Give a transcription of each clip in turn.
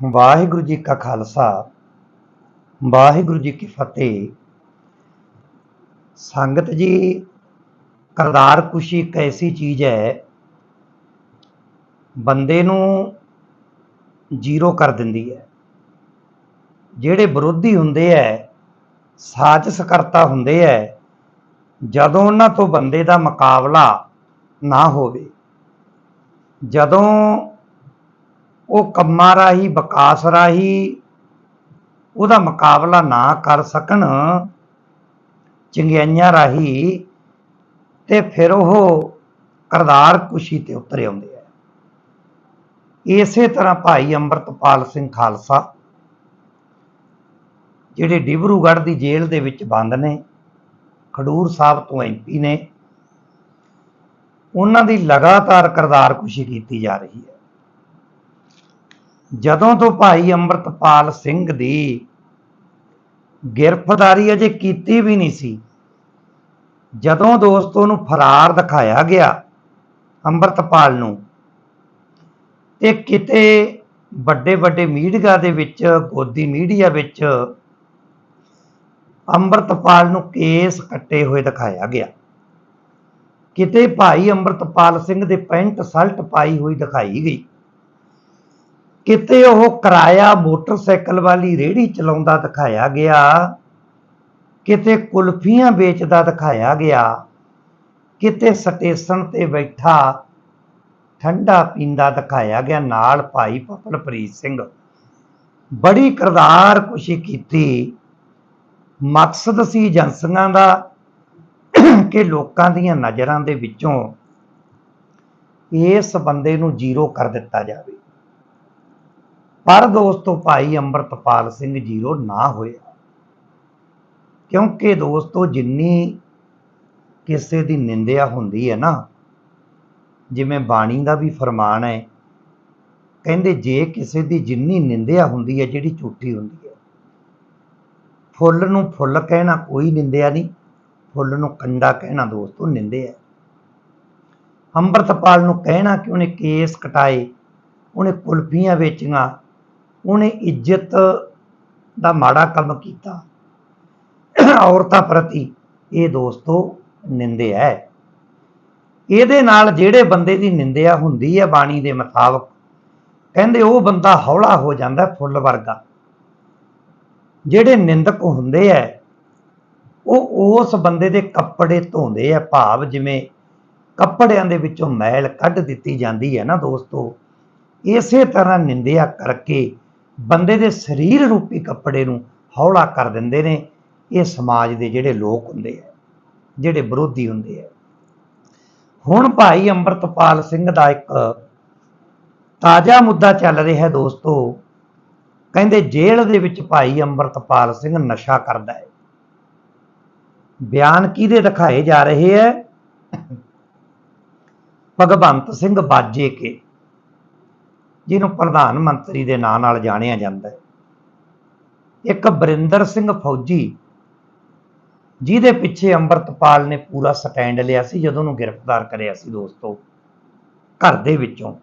ਵਾਹਿਗੁਰੂ ਜੀ ਕਾ ਖਾਲਸਾ, ਵਾਹਿਗੁਰੂ ਜੀ ਕੀ ਫਤਿਹ। ਸੰਗਤ ਜੀ ਕਰਤਾਰ ਕੁਸ਼ੀ ਇੱਕ ਐਸੀ ਚੀਜ਼ ਹੈ, ਬੰਦੇ ਨੂੰ ਜ਼ੀਰੋ ਕਰ ਦਿੰਦੀ ਹੈ। ਜਿਹੜੇ ਵਿਰੋਧੀ ਹੁੰਦੇ ਐ ਸਾਜ਼ਿਸ਼ ਕਰਤਾ ਹੁੰਦੇ ਐ ਜਦੋਂ ਉਹਨਾਂ ਤੋਂ ਬੰਦੇ ਦਾ ਮੁਕਾਬਲਾ ਨਾ ਹੋਵੇ, ਜਦੋਂ ਉਹ ਕੰਮਾਂ ਰਾਹੀਂ, ਵਿਕਾਸ ਰਾਹੀਂ ਉਹਦਾ ਮੁਕਾਬਲਾ ਨਾ ਕਰ ਸਕਣ, ਚੰਗਿਆਈਆਂ ਰਾਹੀਂ ਤੇ ਫਿਰ ਉਹ ਕਰਦਾਰ ਕੁਸ਼ੀ ਤੇ ਉਤਰ ਆਉਂਦੇ ਆ। ਇਸੇ ਤਰ੍ਹਾਂ ਭਾਈ ਅੰਮ੍ਰਿਤਪਾਲ ਸਿੰਘ ਖਾਲਸਾ, ਜਿਹੜੇ ਡਿਬਰੂਗੜ੍ਹ ਦੀ ਜੇਲ੍ਹ ਦੇ ਵਿੱਚ ਬੰਦ ਨੇ, ਖਡੂਰ ਸਾਹਿਬ ਤੋਂ ਐਮਪੀ ਨੇ, ਉਹਨਾਂ ਦੀ ਲਗਾਤਾਰ ਕਰਤਾਰ ਕੁਸ਼ੀ ਕੀਤੀ ਜਾ ਰਹੀ ਹੈ। ਜਦੋਂ ਤੋਂ ਭਾਈ ਅੰਮ੍ਰਿਤਪਾਲ ਸਿੰਘ ਦੀ ਗ੍ਰਿਫਤਾਰੀ ਅਜੇ ਕੀਤੀ ਵੀ ਨਹੀਂ ਸੀ, ਜਦੋਂ ਦੋਸਤੋ ਨੂੰ ਫਰਾਰ ਦਿਖਾਇਆ ਗਿਆ ਅੰਮ੍ਰਿਤਪਾਲ ਨੂੰ, ਤੇ ਕਿਤੇ ਵੱਡੇ ਵੱਡੇ ਮੀਡੀਆ ਦੇ ਵਿੱਚ, ਗੋਦੀ ਮੀਡੀਆ ਵਿੱਚ ਅੰਮ੍ਰਿਤਪਾਲ ਨੂੰ ਕੇਸ ਕੱਟੇ ਹੋਏ ਦਿਖਾਇਆ ਗਿਆ। ਕਿਤੇ ਭਾਈ ਅੰਮ੍ਰਿਤਪਾਲ ਸਿੰਘ ਦੇ ਪੈਂਟ ਸ਼ਰਟ ਪਾਈ ਹੋਈ ਦਿਖਾਈ ਗਈ। ਕਿਤੇ ਉਹ ਕਿਰਾਇਆ ਮੋਟਰਸਾਈਕਲ ਵਾਲੀ ਰੇਹੜੀ ਚਲਾਉਂਦਾ ਦਿਖਾਇਆ ਗਿਆ, ਕਿਤੇ ਕੁਲਫੀਆਂ ਵੇਚਦਾ ਦਿਖਾਇਆ ਗਿਆ, ਕਿਤੇ ਸਟੇਸ਼ਨ ਤੇ ਬੈਠਾ ਠੰਡਾ ਪੀਂਦਾ ਦਿਖਾਇਆ ਗਿਆ ਨਾਲ ਭਾਈ ਪਪਲਪ੍ਰੀਤ ਸਿੰਘ। ਬੜੀ ਕਰਦਾਰ ਖੁਸ਼ੀ ਕੀਤੀ। ਮਕਸਦ ਸੀ ਏਜੰਸੀਆਂ ਦਾ ਕਿ ਲੋਕਾਂ ਦੀਆਂ ਨਜ਼ਰਾਂ ਦੇ ਵਿੱਚੋਂ ਇਸ ਬੰਦੇ ਨੂੰ ਜ਼ੀਰੋ ਕਰ ਦਿੱਤਾ ਜਾਵੇ। ਪਰ ਦੋਸਤੋ ਭਾਈ ਅੰਮ੍ਰਿਤਪਾਲ ਸਿੰਘ ਜ਼ੀਰੋ ਨਾ ਹੋਇਆ। ਕਿਉਂਕਿ ਦੋਸਤੋ ਜਿੰਨੀ ਕਿਸੇ ਦੀ ਨਿੰਦਿਆ ਹੁੰਦੀ ਹੈ ਨਾ, ਜਿਵੇਂ ਬਾਣੀ ਦਾ ਵੀ ਫਰਮਾਨ ਹੈ, ਕਹਿੰਦੇ ਜੇ ਕਿਸੇ ਦੀ ਜਿੰਨੀ ਨਿੰਦਿਆ ਹੁੰਦੀ ਹੈ ਜਿਹੜੀ ਝੂਠੀ ਹੁੰਦੀ ਹੈ। ਫੁੱਲ ਨੂੰ ਫੁੱਲ ਕਹਿਣਾ ਕੋਈ ਨਿੰਦਿਆ ਨਹੀਂ, ਫੁੱਲ ਨੂੰ ਕੰਡਾ ਕਹਿਣਾ ਦੋਸਤੋ ਨਿੰਦਿਆ। ਅੰਮ੍ਰਿਤਪਾਲ ਨੂੰ ਕਹਿਣਾ ਕਿ ਉਹਨੇ ਕੇਸ ਕਟਾਏ, ਉਹਨੇ ਕੁਲਫੀਆਂ ਵੇਚੀਆਂ ਉਹਨੇ ਇੱਜ਼ਤ ਦਾ ਮਾੜਾ ਕੰਮ ਕੀਤਾ। ਔਰਤਾਂ ਪ੍ਰਤੀ ਇਹ ਦੋਸਤੋ ਨਿੰਦਿਆ ਹੈ ਇਹਦੇ ਨਾਲ ਜਿਹੜੇ ਬੰਦੇ ਦੀ ਨਿੰਦਿਆ ਹੁੰਦੀ ਹੈ ਬਾਣੀ ਦੇ ਮੁਤਾਬਕ, ਕਹਿੰਦੇ ਉਹ ਬੰਦਾ ਹੌਲਾ ਹੋ ਜਾਂਦਾ ਫੁੱਲ ਵਰਗਾ। ਜਿਹੜੇ ਨਿੰਦਕ ਹੁੰਦੇ ਐ, ਉਹ ਉਸ ਬੰਦੇ ਦੇ ਕੱਪੜੇ ਧੋਂਦੇ ਆ ਭਾਵ ਜਿਵੇਂ ਕੱਪੜਿਆਂ ਦੇ ਵਿੱਚੋਂ ਮੈਲ ਕੱਢ ਦਿੱਤੀ ਜਾਂਦੀ ਹੈ ਨਾ ਦੋਸਤੋ। ਇਸੇ ਤਰ੍ਹਾਂ ਨਿੰਦਿਆ ਕਰਕੇ ਬੰਦੇ ਦੇ ਸਰੀਰ ਰੂਪੀ ਕੱਪੜੇ ਨੂੰ ਹੌਲਾ ਕਰ ਦਿੰਦੇ ਨੇ, ਇਹ ਸਮਾਜ ਦੇ ਜਿਹੜੇ ਲੋਕ ਹੁੰਦੇ ਆ, ਜਿਹੜੇ ਵਿਰੋਧੀ ਹੁੰਦੇ ਆ। ਹੁਣ ਭਾਈ ਅੰਮ੍ਰਿਤਪਾਲ ਸਿੰਘ ਦਾ ਇੱਕ ਤਾਜ਼ਾ ਮੁੱਦਾ ਚੱਲ ਰਿਹਾ ਹੈ ਦੋਸਤੋ, ਕਹਿੰਦੇ ਜੇਲ੍ਹ ਦੇ ਵਿੱਚ ਭਾਈ ਅੰਮ੍ਰਿਤਪਾਲ ਸਿੰਘ ਨਸ਼ਾ ਕਰਦਾ ਹੈ। ਬਿਆਨ ਕਿਹਦੇ ਦਿਖਾਏ ਜਾ ਰਹੇ ਹੈ? ਭਗਵੰਤ ਸਿੰਘ ਬਾਜੇ ਕੇ ਜਿਹਨੂੰ ਪ੍ਰਧਾਨ ਮੰਤਰੀ ਦੇ ਨਾਂ ਨਾਲ ਜਾਣਿਆ ਜਾਂਦਾ ਹੈ। ਇੱਕ ਬਰਿੰਦਰ ਸਿੰਘ ਫੌਜੀ ਜਿਹਦੇ ਪਿੱਛੇ ਅੰਮ੍ਰਿਤਪਾਲ ਨੇ ਪੂਰਾ ਸਟੈਂਡ ਲਿਆ ਸੀ, ਜਦੋਂ ਉਹਨੂੰ ਗ੍ਰਿਫਤਾਰ ਕਰਿਆ ਸੀ ਦੋਸਤੋ, ਘਰ ਦੇ ਵਿੱਚੋਂ।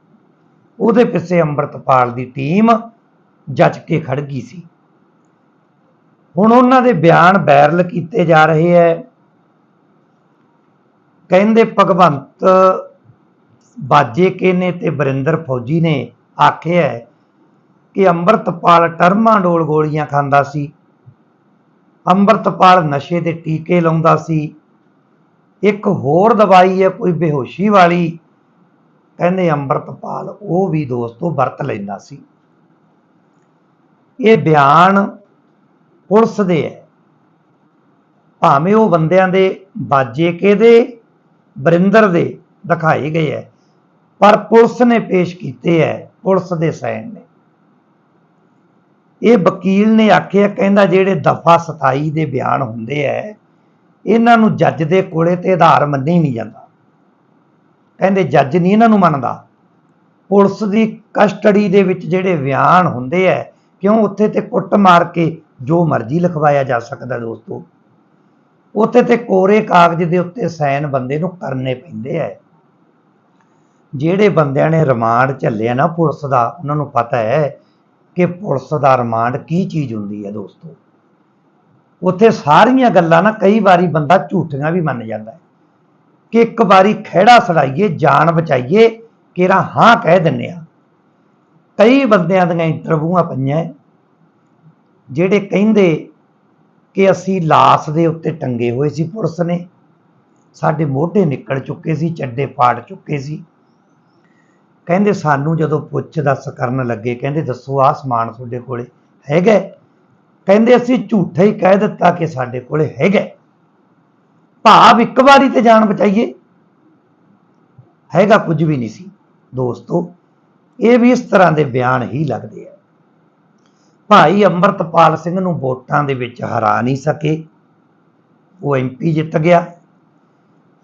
ਉਹਦੇ ਪਿੱਛੇ ਅੰਮ੍ਰਿਤਪਾਲ ਦੀ ਟੀਮ ਜੱਜ ਕੇ ਖੜ ਗਈ ਸੀ। ਹੁਣ ਉਹਨਾਂ ਦੇ ਬਿਆਨ ਵਾਇਰਲ ਕੀਤੇ ਜਾ ਰਹੇ ਹੈ। ਕਹਿੰਦੇ ਭਗਵੰਤ ਬਾਜੇ ਕੇ ਨੇ ਤੇ ਬਰਿੰਦਰ ਫੌਜੀ ਨੇ ਆਖਿਆ ਹੈ ਕਿ ਅੰਮ੍ਰਿਤਪਾਲ ਟਰਮਾਂਡੋਲ ਗੋਲੀਆਂ ਖਾਂਦਾ ਸੀ। ਅੰਮ੍ਰਿਤਪਾਲ ਨਸ਼ੇ ਦੇ ਟੀਕੇ ਲਾਉਂਦਾ ਸੀ। ਇੱਕ ਹੋਰ ਦਵਾਈ ਹੈ ਕੋਈ ਬੇਹੋਸ਼ੀ ਵਾਲੀ। ਕਹਿੰਦੇ ਅੰਮ੍ਰਿਤਪਾਲ ਉਹ ਵੀ ਦੋਸਤੋ ਵਰਤ ਲੈਂਦਾ ਸੀ। ਇਹ ਬਿਆਨ ਪੁਲਿਸ ਦੇ ਹੈ। ਭਾਵੇਂ ਉਹ ਬੰਦਿਆਂ ਦੇ ਬਾਜੇ ਕੇ ਦੇ ਬਰਿੰਦਰ ਦੇ ਦਿਖਾਏ ਗਏ ਹੈ, ਪਰ ਪੁਲਿਸ ਨੇ ਪੇਸ਼ ਕੀਤੇ ਹੈ। ਪੁਲਿਸ ਦੇ ਸਾਈਨ ਨੇ। ਇਹ ਵਕੀਲ ਨੇ ਆਖਿਆ, ਕਹਿੰਦਾ ਜਿਹੜੇ ਦਫਾ 27 ਦੇ ਬਿਆਨ ਹੁੰਦੇ ਐ, ਇਹਨਾਂ ਨੂੰ ਜੱਜ ਦੇ ਕੋਲੇ ਤੇ ਆਧਾਰ ਮੰਨੀ ਨਹੀਂ ਜਾਂਦਾ। ਕਹਿੰਦੇ ਜੱਜ ਨਹੀਂ ਇਹਨਾਂ ਨੂੰ ਮੰਨਦਾ। ਪੁਲਿਸ ਦੀ ਕਸਟਡੀ ਦੇ ਵਿੱਚ ਜਿਹੜੇ ਬਿਆਨ ਹੁੰਦੇ ਐ, ਕਿਉਂ ਉੱਥੇ ਤੇ ਕੁੱਟ ਮਾਰ ਕੇ ਜੋ ਮਰਜ਼ੀ ਲਿਖਵਾਇਆ ਜਾ ਸਕਦਾ ਦੋਸਤੋ, ਉੱਥੇ ਤੇ ਕੋਰੇ ਕਾਗਜ਼ ਦੇ ਉੱਤੇ ਸਾਈਨ ਬੰਦੇ ਨੂੰ ਕਰਨੇ ਪੈਂਦੇ ਐ। ਜਿਹੜੇ ਬੰਦਿਆਂ ਨੇ ਰਿਮਾਂਡ ਝੱਲਿਆ ਨਾ ਪੁਲਿਸ ਦਾ, ਉਹਨਾਂ ਨੂੰ ਪਤਾ ਹੈ ਕਿ ਪੁਲਿਸ ਦਾ ਰਿਮਾਂਡ ਕੀ ਚੀਜ਼ ਹੁੰਦੀ ਹੈ ਦੋਸਤੋ। ਉੱਥੇ ਸਾਰੀਆਂ ਗੱਲਾਂ ਨਾ ਕਈ ਵਾਰੀ ਬੰਦਾ ਝੂਠੀਆਂ ਵੀ ਮੰਨ ਜਾਂਦਾ ਹੈ ਕਿ ਇੱਕ ਵਾਰੀ ਖਿਹੜਾ ਸੜਾਈਏ, ਜਾਨ ਬਚਾਈਏ ਕਿਰਾ ਹਾਂ ਕਹਿ ਦਿੰਨੇ ਆ ਕਈ ਬੰਦਿਆਂ ਦੀਆਂ ਇੰਟਰਵਿਊਆਂ ਪਈਆਂ ਜਿਹੜੇ ਕਹਿੰਦੇ ਕਿ ਅਸੀਂ ਲਾਸ਼ ਦੇ ਉੱਤੇ ਟੰਗੇ ਹੋਏ ਸੀ ਪੁਲਿਸ ਨੇ, ਸਾਡੇ ਮੋਢੇ ਨਿਕਲ ਚੁੱਕੇ ਸੀ, ਚੱਡੇ ਪਾੜ ਚੁੱਕੇ ਸੀ। ਕਹਿੰਦੇ ਸਾਨੂੰ ਜਦੋਂ ਪੁੱਛ ਦੱਸ ਕਰਨ ਲੱਗੇ, ਕਹਿੰਦੇ ਦੱਸੋ ਆਹ ਸਮਾਨ ਤੁਹਾਡੇ ਕੋਲੇ ਹੈਗਾ ਕਹਿੰਦੇ ਅਸੀਂ ਝੂਠਾ ਹੀ ਕਹਿ ਦਿੱਤਾ ਕਿ ਸਾਡੇ ਕੋਲੇ ਹੈਗਾ ਭਾਵ ਇੱਕ ਵਾਰੀ ਤੇ ਜਾਨ ਬਚਾਈਏ। ਹੈਗਾ ਕੁਝ ਵੀ ਨਹੀਂ ਸੀ, ਦੋਸਤੋ, ਇਹ ਵੀ ਇਸ ਤਰ੍ਹਾਂ ਦੇ ਬਿਆਨ ਹੀ ਲੱਗਦੇ ਆ। ਭਾਈ ਅੰਮ੍ਰਿਤਪਾਲ ਸਿੰਘ ਨੂੰ ਵੋਟਾਂ ਦੇ ਵਿੱਚ ਹਰਾ ਨਹੀਂ ਸਕੇ। ਉਹ ਐਮਪੀ ਜਿੱਤ ਗਿਆ।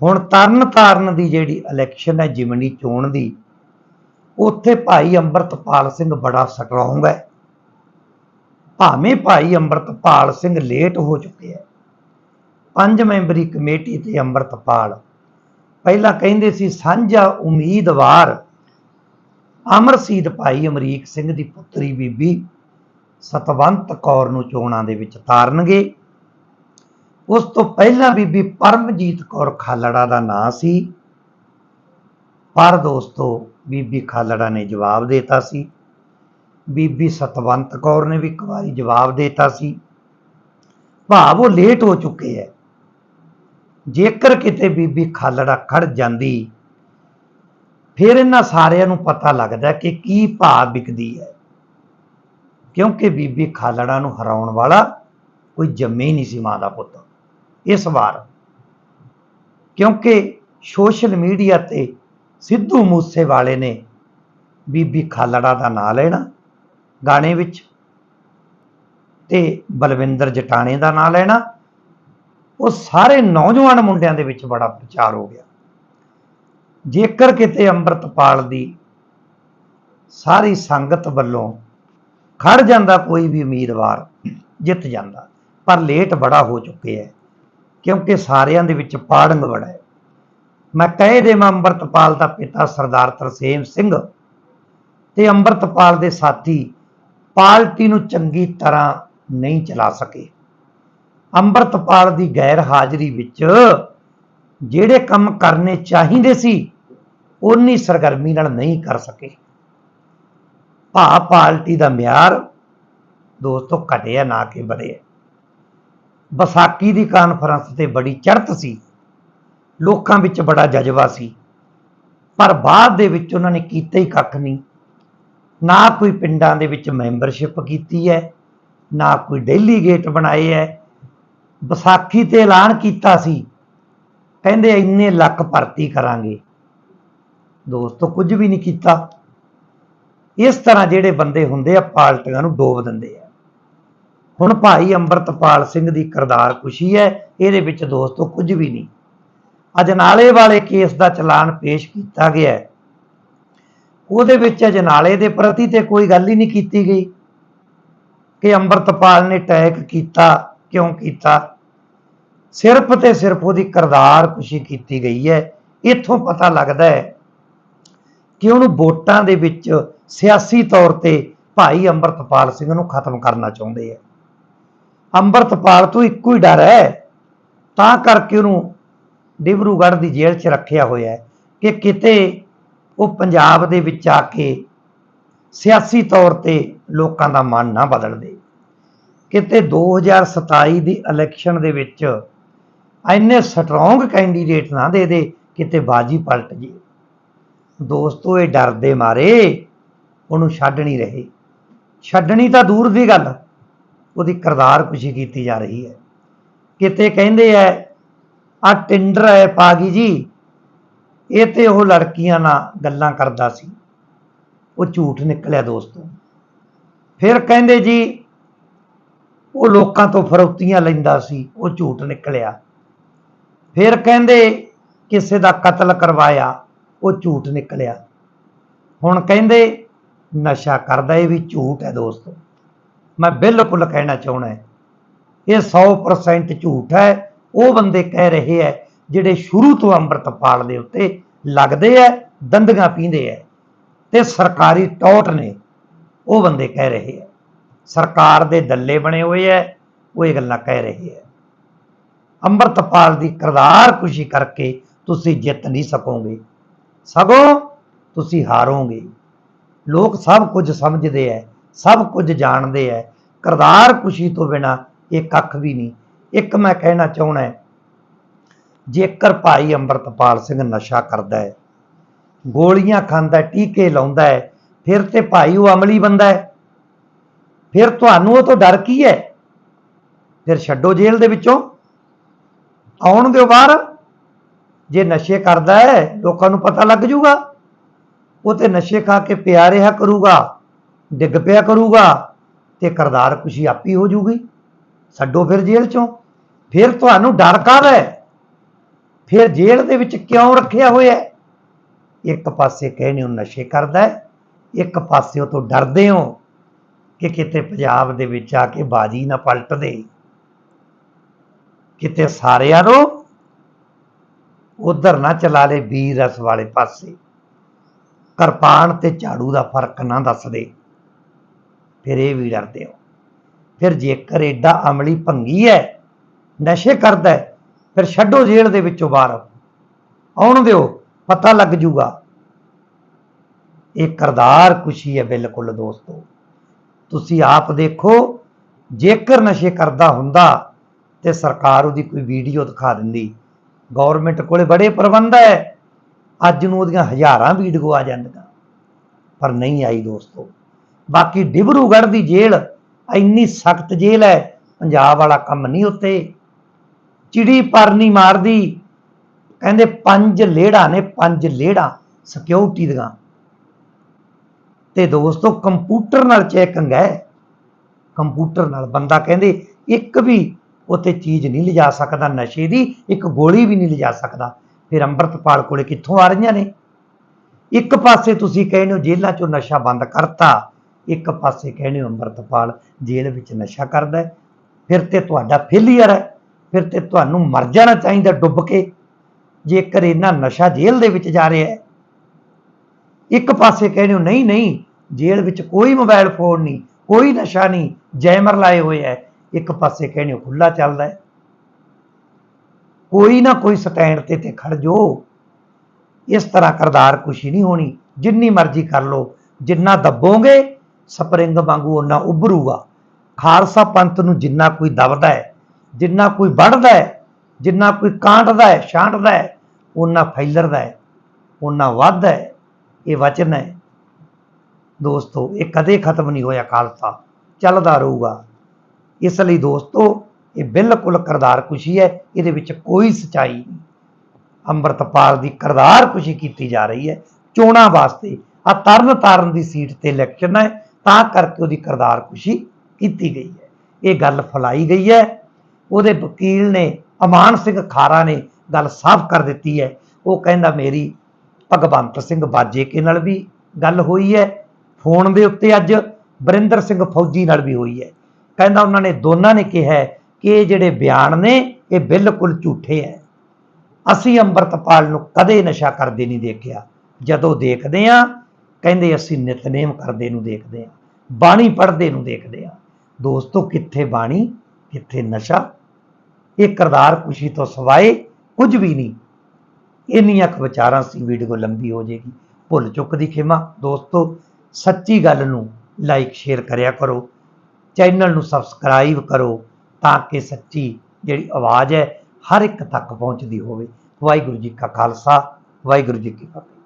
ਹੁਣ ਤਰਨ ਤਾਰਨ ਦੀ ਜਿਹੜੀ ਇਲੈਕਸ਼ਨ ਹੈ, ਜਿਮਨੀ ਚੋਣ ਦੀ ਉੱਥੇ ਭਾਈ ਅੰਮ੍ਰਿਤਪਾਲ ਸਿੰਘ ਬੜਾ ਸਟਰੋਂਗ ਹੈ। ਭਾਵੇਂ ਭਾਈ ਅੰਮ੍ਰਿਤਪਾਲ ਸਿੰਘ ਲੇਟ ਹੋ ਚੁੱਕੇ ਹੈ। ਪੰਜ ਮੈਂਬਰੀ ਕਮੇਟੀ ਤੇ ਅੰਮ੍ਰਿਤਪਾਲ। ਪਹਿਲਾਂ ਕਹਿੰਦੇ ਸੀ, ਸਾਂਝਾ ਉਮੀਦਵਾਰ ਅਮਰਸੀਤ ਭਾਈ ਅਮਰੀਕ ਸਿੰਘ ਦੀ ਪੁੱਤਰੀ ਬੀਬੀ ਸਤਵੰਤ ਕੌਰ ਨੂੰ ਚੋਣਾਂ ਦੇ ਵਿੱਚ ਤਾਰਨਗੇ। ਉਸ ਤੋਂ ਪਹਿਲਾਂ ਬੀਬੀ ਪਰਮਜੀਤ ਕੌਰ ਖਾਲੜਾ ਦਾ ਨਾਂ ਸੀ। ਪਰ ਦੋਸਤੋ ਬੀਬੀ ਖਾਲੜਾ ਨੇ ਜਵਾਬ ਦੇਤਾ ਸੀ। ਬੀਬੀ ਸਤਵੰਤ ਕੌਰ ਨੇ ਵੀ ਇੱਕ ਵਾਰੀ ਜਵਾਬ ਦੇਤਾ ਸੀ। ਭਾਵ ਉਹ ਲੇਟ ਹੋ ਚੁੱਕੇ ਹੈ ਜੇਕਰ ਕਿਤੇ ਬੀਬੀ ਖਾਲੜਾ ਖੜ ਜਾਂਦੀ, ਫਿਰ ਇਹਨਾਂ ਸਾਰਿਆਂ ਨੂੰ ਪਤਾ ਲੱਗਦਾ ਕਿ ਕੀ ਭਾਅ ਵਿਕਦੀ ਹੈ ਕਿਉਂਕਿ ਬੀਬੀ ਖਾਲੜਾ ਨੂੰ ਹਰਾਉਣ ਵਾਲਾ ਕੋਈ ਜੰਮੇ ਹੀ ਨਹੀਂ ਸੀ ਮਾਂ ਦਾ ਪੁੱਤ। ਇਸ ਵਾਰ ਕਿਉਂਕਿ ਸੋਸ਼ਲ ਮੀਡੀਆ ਤੇ ਸਿੱਧੂ ਮੂਸੇਵਾਲੇ ਨੇ ਬੀਬੀ ਖਾਲੜਾ ਦਾ ਨਾਂ ਲੈਣਾ, ਗਾਣੇ ਵਿੱਚ ਤੇ ਬਲਵਿੰਦਰ ਜਟਾਣੇ ਦਾ ਨਾਂ ਲੈਣਾ, ਉਹ ਸਾਰੇ ਨੌਜਵਾਨ ਮੁੰਡਿਆਂ ਦੇ ਵਿੱਚ ਬੜਾ ਪ੍ਰਚਾਰ ਹੋ ਗਿਆ। ਜੇਕਰ ਕਿਤੇ ਅੰਮ੍ਰਿਤਪਾਲ ਦੀ ਸਾਰੀ ਸੰਗਤ ਵੱਲੋਂ ਖੜ ਜਾਂਦਾ ਕੋਈ ਵੀ ਉਮੀਦਵਾਰ, ਜਿੱਤ ਜਾਂਦਾ, ਪਰ ਲੇਟ ਬੜਾ ਹੋ ਚੁੱਕੇ ਹੈ, ਕਿਉਂਕਿ ਸਾਰਿਆਂ ਦੇ ਵਿੱਚ ਪਾੜੰਗ ਬੜਾ ਹੈ। ਮੈਂ ਕਹਿ ਦੇਵਾਂ ਅੰਮ੍ਰਿਤਪਾਲ ਦਾ ਪਿਤਾ ਸਰਦਾਰ ਤਰਸੇਮ ਸਿੰਘ ਤੇ ਅੰਮ੍ਰਿਤਪਾਲ ਦੇ ਸਾਥੀ ਪਾਰਟੀ ਨੂੰ ਚੰਗੀ ਤਰ੍ਹਾਂ ਨਹੀਂ ਚਲਾ ਸਕੇ। ਅੰਮ੍ਰਿਤਪਾਲ ਦੀ ਗੈਰ ਹਾਜ਼ਰੀ ਵਿੱਚ ਜਿਹੜੇ ਕੰਮ ਕਰਨੇ ਚਾਹੀਦੇ ਸੀ ਉਨੀ ਸਰਗਰਮੀ ਨਾਲ ਨਹੀਂ ਕਰ ਸਕੇ। ਭਾ ਪਾਰਟੀ ਦਾ ਮਿਆਰ ਦੋਸਤੋ ਘਟਿਆ ਨਾ ਕਿ ਵਧਿਆ। ਵਿਸਾਖੀ ਦੀ ਕਾਨਫਰੰਸ ਤੇ ਬੜੀ ਚੜ੍ਹਤ ਸੀ। ਲੋਕਾਂ ਵਿੱਚ ਬੜਾ ਜਜ਼ਬਾ ਸੀ। ਪਰ ਬਾਅਦ ਦੇ ਵਿੱਚ ਉਹਨਾਂ ਨੇ ਕੀਤਾ ਹੀ ਕੱਖ ਨਹੀਂ। ਨਾ ਕੋਈ ਪਿੰਡਾਂ ਦੇ ਵਿੱਚ ਮੈਂਬਰਸ਼ਿਪ ਕੀਤੀ ਹੈ, ਨਾ ਕੋਈ ਡੈਲੀਗੇਟ ਬਣਾਏ ਹੈ। ਵਿਸਾਖੀ ਤੇ ਐਲਾਨ ਕੀਤਾ ਸੀ। ਕਹਿੰਦੇ ਇੰਨੇ ਲੱਖ ਭਰਤੀ ਕਰਾਂਗੇ। ਦੋਸਤੋ, ਕੁਝ ਵੀ ਨਹੀਂ ਕੀਤਾ। ਇਸ ਤਰ੍ਹਾਂ ਜਿਹੜੇ ਬੰਦੇ ਹੁੰਦੇ ਆ ਪਾਰਟੀਆਂ ਨੂੰ ਡੋਬ ਦਿੰਦੇ ਆ। ਹੁਣ ਭਾਈ ਅੰਮ੍ਰਿਤਪਾਲ ਸਿੰਘ ਦੀ ਕਰਦਾਰ ਖੁਸ਼ੀ ਹੈ, ਇਹਦੇ ਵਿੱਚ ਦੋਸਤੋ ਕੁਝ ਵੀ ਨਹੀਂ। ਅਜਨਾਲੇ ਵਾਲੇ ਕੇਸ ਦਾ ਚਲਾਨ ਪੇਸ਼ ਕੀਤਾ ਗਿਆ ਹੈ। ਉਹਦੇ ਵਿੱਚ ਅਜਨਾਲੇ ਦੇ ਪ੍ਰਤੀ ਤੇ ਕੋਈ ਗੱਲ ਹੀ ਨਹੀਂ ਕੀਤੀ ਗਈ ਕਿ ਅੰਮ੍ਰਿਤਪਾਲ ਨੇ ਟੈਕ ਕੀਤਾ, ਕਿਉਂ ਕੀਤਾ। ਸਿਰਫ ਤੇ ਸਿਰਫ ਉਹਦੀ ਕਰਦਾਰ ਖੁਸ਼ੀ ਕੀਤੀ ਗਈ ਹੈ। ਇੱਥੋਂ ਪਤਾ ਲੱਗਦਾ ਹੈ ਕਿ ਉਹਨੂੰ ਵੋਟਾਂ ਦੇ ਵਿੱਚ ਸਿਆਸੀ ਤੌਰ ਤੇ ਭਾਈ ਅੰਮ੍ਰਿਤਪਾਲ ਸਿੰਘ ਨੂੰ ਖਤਮ ਕਰਨਾ ਚਾਹੁੰਦੇ ਆ ਅੰਮ੍ਰਿਤਪਾਲ ਤੋਂ ਇੱਕੋ ਹੀ ਡਰ ਹੈ। ਤਾਂ ਕਰਕੇ ਉਹਨੂੰ ਡਿਬਰੂਗੜ੍ਹ ਦੀ ਜੇਲ੍ਹ 'ਚ ਰੱਖਿਆ ਹੋਇਆ ਹੈ ਕਿ ਕਿਤੇ ਉਹ ਪੰਜਾਬ ਦੇ ਵਿੱਚ ਆ ਕੇ ਸਿਆਸੀ ਤੌਰ ਤੇ ਲੋਕਾਂ ਦਾ ਮਨ ਨਾ ਬਦਲ ਦੇ। ਕਿਤੇ 2027 ਦੀ ਇਲੈਕਸ਼ਨ ਦੇ ਵਿੱਚ ਇੰਨੇ ਸਟਰੋਂਗ ਕੈਂਡੀਡੇਟ ਨਾ ਦੇ ਦੇ, ਕਿਤੇ ਬਾਜੀ ਪਲਟ ਜੇ। ਦੋਸਤੋ, ਇਹ ਡਰ ਦੇ ਮਾਰੇ ਉਹਨੂੰ ਛੱਡ ਨਹੀਂ ਰਹੇ। ਛੱਡਣੀ ਤਾਂ ਦੂਰ ਦੀ ਗੱਲ, ਉਹਦੀ ਕਰਦਾਰ ਖੁਸ਼ੀ ਕੀਤੀ ਜਾ ਰਹੀ ਹੈ। ਕਿਤੇ ਕਹਿੰਦੇ ਐ ਆ ਟਿੰਡਰ ਐ ਪਾਗੀ ਜੀ। ਇਹ ਤੇ ਉਹ ਲੜਕੀਆਂ ਨਾਲ ਗੱਲਾਂ ਕਰਦਾ ਸੀ। ਉਹ ਝੂਠ ਨਿਕਲਿਆ ਦੋਸਤੋ। ਫਿਰ ਕਹਿੰਦੇ ਜੀ, ਉਹ ਲੋਕਾਂ ਤੋਂ ਫਰੋਤੀਆਂ ਲੈਂਦਾ ਸੀ, ਉਹ ਝੂਠ ਨਿਕਲਿਆ। ਫਿਰ ਕਹਿੰਦੇ, ਕਿਸੇ ਦਾ ਕਤਲ ਕਰਵਾਇਆ, ਉਹ ਝੂਠ ਨਿਕਲਿਆ। ਹੁਣ ਕਹਿੰਦੇ, ਨਸ਼ਾ ਕਰਦਾ ਇਹ ਵੀ ਝੂਠ ਹੈ ਦੋਸਤੋ। ਮੈਂ ਬਿਲਕੁਲ ਕਹਿਣਾ ਚਾਹਣਾ ਇਹ 100% ਝੂਠ ਹੈ। ਉਹ ਬੰਦੇ ਕਹਿ ਰਹੇ ਹੈ ਜਿਹੜੇ ਸ਼ੁਰੂ ਤੋਂ ਅੰਮ੍ਰਿਤਪਾਲ ਦੇ ਉੱਤੇ ਲੱਗਦੇ ਐ, ਦੰਦਗਾ ਪੀਂਦੇ ਐ, ਤੇ ਸਰਕਾਰੀ ਟੌਟ ਨੇ, ਉਹ ਬੰਦੇ ਕਹਿ ਰਹੇ ਹੈ ਸਰਕਾਰ ਦੇ ਦੱਲੇ ਬਣੇ ਹੋਏ ਹੈ ਉਹ ਇਹ ਗੱਲਾਂ ਕਹਿ ਰਹੇ ਹੈ ਅੰਮ੍ਰਿਤਪਾਲ ਦੀ ਕਰਦਾਰ ਖੁਸ਼ੀ ਕਰਕੇ ਤੁਸੀਂ ਜਿੱਤ ਨਹੀਂ ਸਕੋਗੇ। ਸਗੋਂ ਤੁਸੀਂ ਹਾਰੋਗੇ। ਲੋਕ ਸਭ ਕੁਝ ਸਮਝਦੇ ਐ, ਸਭ ਕੁਝ ਜਾਣਦੇ ਐ। ਕਰਦਾਰ ਖੁਸ਼ੀ ਤੋਂ ਬਿਨਾ ਇਹ ਕੱਖ ਵੀ ਨਹੀਂ। ਇੱਕ ਮੈਂ ਕਹਿਣਾ ਚਾਹਣਾ ਹੈ, ਜੇਕਰ ਭਾਈ ਅੰਮ੍ਰਿਤਪਾਲ ਸਿੰਘ ਨਸ਼ਾ ਕਰਦਾ ਹੈ, ਗੋਲੀਆਂ ਖਾਂਦਾ ਟੀਕੇ ਲਾਉਂਦਾ ਹੈ, ਫਿਰ ਤੇ ਭਾਈ ਉਹ ਅਮਲੀ ਬੰਦਾ ਹੈ। ਫਿਰ ਤੁਹਾਨੂੰ ਉਹ ਤੋਂ ਡਰ ਕੀ ਹੈ? ਫਿਰ ਛੱਡੋ ਜੇਲ੍ਹ ਦੇ ਵਿੱਚੋਂ। ਆਉਣ ਦਿਓ ਬਾਹਰ। ਜੇ ਨਸ਼ੇ ਕਰਦਾ ਹੈ, ਲੋਕਾਂ ਨੂੰ ਪਤਾ ਲੱਗ ਜੂਗਾ। ਉਹ ਤੇ ਨਸ਼ੇ ਖਾ ਕੇ ਪਿਆ ਰਿਹਾ ਕਰੂਗਾ, ਡਿੱਗ ਪਿਆ ਕਰੂਗਾ ਤੇ ਕਰਦਾਰ ਖੁਸ਼ੀ ਆਪੀ ਹੋ ਜੂਗੀ। ਛੱਡੋ ਫਿਰ ਜੇਲ੍ਹ ਚੋਂ। ਫਿਰ ਤੁਹਾਨੂੰ ਡਰ ਕਾਹਦਾ ਹੈ? ਫਿਰ ਜੇਲ੍ਹ ਦੇ ਵਿੱਚ ਕਿਉਂ ਰੱਖਿਆ ਹੋਇਆ ਹੈ? ਇੱਕ ਪਾਸੇ ਕਹਿੰਦੇ ਹੋ ਨਸ਼ੇ ਕਰਦਾ ਹੈ, ਇੱਕ ਪਾਸੇ ਉਹ ਤੋਂ ਡਰਦੇ ਹੋ ਕਿ ਕਿਤੇ ਪੰਜਾਬ ਦੇ ਵਿੱਚ ਆ ਕੇ ਬਾਜੀ ਨਾ ਪਲਟ ਦੇ। ਕਿਤੇ ਸਾਰਿਆਂ ਨੂੰ ਉਧਰ ਨਾ ਚਲਾ ਲੈ ਵੀਰ ਰਸ ਵਾਲੇ ਪਾਸੇ। ਕਿਰਪਾਨ ਤੇ ਝਾੜੂ ਦਾ ਫ਼ਰਕ ਨਾ ਦੱਸ ਦੇ। ਫਿਰ ਇਹ ਵੀ ਡਰਦੇ ਹੋ। ਫਿਰ ਜੇਕਰ ਐਡਾ ਅਮਲੀ ਭੰਗੀ ਹੈ, ਨਸ਼ੇ ਕਰਦਾ ਹੈ, ਫਿਰ ਛੱਡੋ ਜੇਲ੍ਹ ਦੇ ਵਿੱਚੋਂ ਬਾਹਰ। ਆਉਣ ਦਿਓ, ਪਤਾ ਲੱਗ ਜੂਗਾ। ਇਹ ਕਰਦਾਰ ਖੁਸ਼ੀ ਹੈ ਬਿਲਕੁਲ ਦੋਸਤੋ। ਤੁਸੀਂ ਆਪ ਦੇਖੋ, ਜੇਕਰ ਨਸ਼ੇ ਕਰਦਾ ਹੁੰਦਾ ਤੇ ਸਰਕਾਰ ਉਹਦੀ ਕੋਈ ਵੀਡੀਓ ਦਿਖਾ ਦਿੰਦੀ। ਗਵਰਨਮੈਂਟ ਕੋਲੇ ਬੜੇ ਪ੍ਰਬੰਧ ਹੈ। ਅੱਜ ਨੂੰ ਉਹਦੀਆਂ ਹਜ਼ਾਰਾਂ ਵੀਡੀਓ ਆ ਜਾਂਦੀਆਂ। ਪਰ ਨਹੀਂ ਆਈ ਦੋਸਤੋ। ਬਾਕੀ ਡਿਬਰੂਗੜ੍ਹ ਦੀ ਜੇਲ੍ਹ ਇੰਨੀ ਸਖਤ ਜੇਲ੍ਹ ਹੈ, ਪੰਜਾਬ ਵਾਲਾ ਕੰਮ ਨਹੀਂ ਉੱਤੇ। ਚਿੜੀ ਪਰ ਨਹੀਂ ਮਾਰਦੀ। ਕਹਿੰਦੇ ਪੰਜ ਲੇੜਾ ਨੇ, ਪੰਜ ਲੇੜਾ ਸਿਕਿਉਰਿਟੀ ਦੀਆਂ। ਤੇ ਦੋਸਤੋ, ਕੰਪਿਊਟਰ ਨਾਲ ਚੈਕਿੰਗ ਹੈ। ਕੰਪਿਊਟਰ ਨਾਲ ਬੰਦਾ ਕਹਿੰਦੇ ਇੱਕ ਵੀ ਉੱਥੇ ਚੀਜ਼ ਨਹੀਂ ਲਿਜਾ ਸਕਦਾ, ਨਸ਼ੇ ਦੀ ਇੱਕ ਗੋਲੀ ਵੀ ਨਹੀਂ ਲਿਜਾ ਸਕਦਾ। ਫਿਰ ਅੰਮ੍ਰਿਤਪਾਲ ਕੋਲੇ ਕਿੱਥੋਂ ਆ ਰਹੀਆਂ ਨੇ? ਇੱਕ ਪਾਸੇ ਤੁਸੀਂ ਕਹਿੰਦੇ ਹੋ ਜੇਲ੍ਹਾਂ ਚੋਂ ਨਸ਼ਾ ਬੰਦ ਕਰਤਾ। ਇੱਕ ਪਾਸੇ ਕਹਿੰਦੇ ਹੋ ਅੰਮ੍ਰਿਤਪਾਲ ਜੇਲ੍ਹ ਵਿੱਚ ਨਸ਼ਾ ਕਰਦਾ ਹੈ, ਫਿਰ ਤੇ ਤੁਹਾਡਾ ਫੇਲੀਅਰ ਹੈ, ਫਿਰ ਤੇ ਤੁਹਾਨੂੰ ਮਰ ਜਾਣਾ ਚਾਹੀਦਾ ਡੁੱਬ ਕੇ, ਜੇਕਰ ਇਹਨਾਂ ਨਸ਼ਾ ਜੇਲ੍ਹ ਦੇ ਵਿੱਚ ਜਾ ਰਿਹਾ ਹੈ। ਇੱਕ ਪਾਸੇ ਕਹਿੰਦੇ ਹੋ ਨਹੀਂ ਨਹੀਂ, ਜੇਲ੍ਹ ਵਿੱਚ ਕੋਈ ਮੋਬਾਈਲ ਫੋਨ ਨਹੀਂ, ਕੋਈ ਨਸ਼ਾ ਨਹੀਂ, ਜੈਮਰ ਲਾਏ ਹੋਏ ਹੈ, ਇੱਕ ਪਾਸੇ ਕਹਿੰਦੇ ਹੋ ਖੁੱਲਾ ਚੱਲਦਾ ਹੈ। ਕੋਈ ਨਾ ਕੋਈ ਸਟੈਂਡ ਤੇ ਤੇ ਖੜ ਜੋ ਇਸ ਤਰ੍ਹਾਂ ਕਰਦਾਰ ਖੁਸ਼ੀ ਨਹੀਂ ਹੋਣੀ, ਜਿੰਨੀ ਮਰਜ਼ੀ ਕਰ ਲੋ ਜਿੰਨਾ ਦੱਬੋਗੇ ਸਪਰਿੰਗ ਵਾਂਗੂ ਉਹਨਾਂ ਉੱਭਰੂਗਾ। ਖਾਲਸਾ ਪੰਥ ਨੂੰ ਜਿੰਨਾ ਕੋਈ ਦਬਦਾ ਹੈ, ਜਿੰਨਾ ਕੋਈ ਵੱਢਦਾ ਹੈ, ਜਿੰਨਾ ਕੋਈ ਕਾਂਟਦਾ ਹੈ, ਛਾਂਟਦਾ ਹੈ ਉਹਨਾਂ ਫੈਲਰਦਾ ਹੈ ਉਹਨਾਂ ਵੱਧਦਾ ਹੈ, ਇਹ ਵਚਨ ਹੈ। ਦੋਸਤੋ, ਇਹ ਕਦੇ ਖਤਮ ਨਹੀਂ ਹੋਇਆ ਖਾਲਸਾ, ਚੱਲਦਾ ਰਹੂਗਾ। ਇਸ ਲਈ ਦੋਸਤੋ, ਇਹ ਬਿਲਕੁਲ ਕਰਦਾਰ ਖੁਸ਼ੀ ਹੈ, ਇਹਦੇ ਵਿੱਚ ਕੋਈ ਸਚਾਈ ਨਹੀਂ। ਅੰਮ੍ਰਿਤਪਾਲ ਦੀ ਕਰਦਾਰ ਖੁਸ਼ੀ ਕੀਤੀ ਜਾ ਰਹੀ ਹੈ। ਚੋਣਾਂ ਵਾਸਤੇ ਆ ਤਰਨ ਤਾਰਨ ਦੀ ਸੀਟ ਤੇ ਇਲੈਕਸ਼ਨ ਹੈ ਤਾਂ ਕਰਕੇ ਉਹਦੀ ਕਰਦਾਰ ਖੁਸ਼ੀ ਕੀਤੀ ਗਈ ਹੈ। ਇਹ ਗੱਲ ਫਲਾਈ ਗਈ ਹੈ। ਉਹਦੇ ਵਕੀਲ ਨੇ, ਅਮਾਨ ਸਿੰਘ ਖਾਰਾ ਨੇ ਗੱਲ ਸਾਫ਼ ਕਰ ਦਿੱਤੀ ਹੈ। ਉਹ ਕਹਿੰਦਾ, ਮੇਰੀ ਭਗਵੰਤ ਸਿੰਘ ਬਾਜੇਕੇ ਨਾਲ ਵੀ ਗੱਲ ਹੋਈ ਹੈ। ਫੋਨ ਦੇ ਉੱਤੇ ਅੱਜ ਬਰਿੰਦਰ ਸਿੰਘ ਫੌਜੀ ਨਾਲ ਵੀ ਹੋਈ ਹੈ। ਕਹਿੰਦਾ, ਉਹਨਾਂ ਨੇ ਦੋਨਾਂ ਨੇ ਕਿਹਾ ਕਿ ਇਹ ਜਿਹੜੇ ਬਿਆਨ ਨੇ, ਇਹ ਬਿਲਕੁਲ ਝੂਠੇ ਹੈ। ਅਸੀਂ ਅੰਮ੍ਰਿਤਪਾਲ ਨੂੰ ਕਦੇ ਨਸ਼ਾ ਕਰਦੇ ਨਹੀਂ ਦੇਖਿਆ। ਜਦੋਂ ਦੇਖਦੇ ਆ ਕਹਿੰਦੇ ਅਸੀਂ ਨਿਤਨੇਮ ਕਰਦੇ ਨੂੰ ਦੇਖਦੇ ਆ ਬਾਣੀ ਪੜ੍ਹਦੇ ਨੂੰ ਦੇਖਦੇ ਆ ਦੋਸਤੋ, ਕਿੱਥੇ ਬਾਣੀ, ਕਿੱਥੇ ਨਸ਼ਾ? ਇਹ ਕਰਦਾਰ ਖੁਸ਼ੀ ਤੋਂ ਸਵਾਏ ਕੁਝ ਵੀ ਨਹੀਂ। ਇੰਨੀਆਂ ਕੁ ਵਿਚਾਰਾਂ ਸੀ, ਵੀਡੀਓ ਲੰਬੀ ਹੋ ਜੇਗੀ ਭੁੱਲ ਚੁੱਕ ਦੀ ਖਿਮਾ। ਦੋਸਤੋ, ਸੱਚੀ ਗੱਲ ਨੂੰ ਲਾਈਕ ਸ਼ੇਅਰ ਕਰਿਆ ਕਰੋ। ਚੈਨਲ ਨੂੰ ਸਬਸਕ੍ਰਾਈਬ ਕਰੋ ਤਾਂ ਕਿ ਸੱਚੀ ਜਿਹੜੀ ਆਵਾਜ਼ ਹੈ, ਹਰ ਇੱਕ ਤੱਕ ਪਹੁੰਚਦੀ ਹੋਵੇ। ਵਾਹਿਗੁਰੂ ਜੀ ਕਾ ਖਾਲਸਾ, ਵਾਹਿਗੁਰੂ ਜੀ ਕੀ ਫਤਿਹ।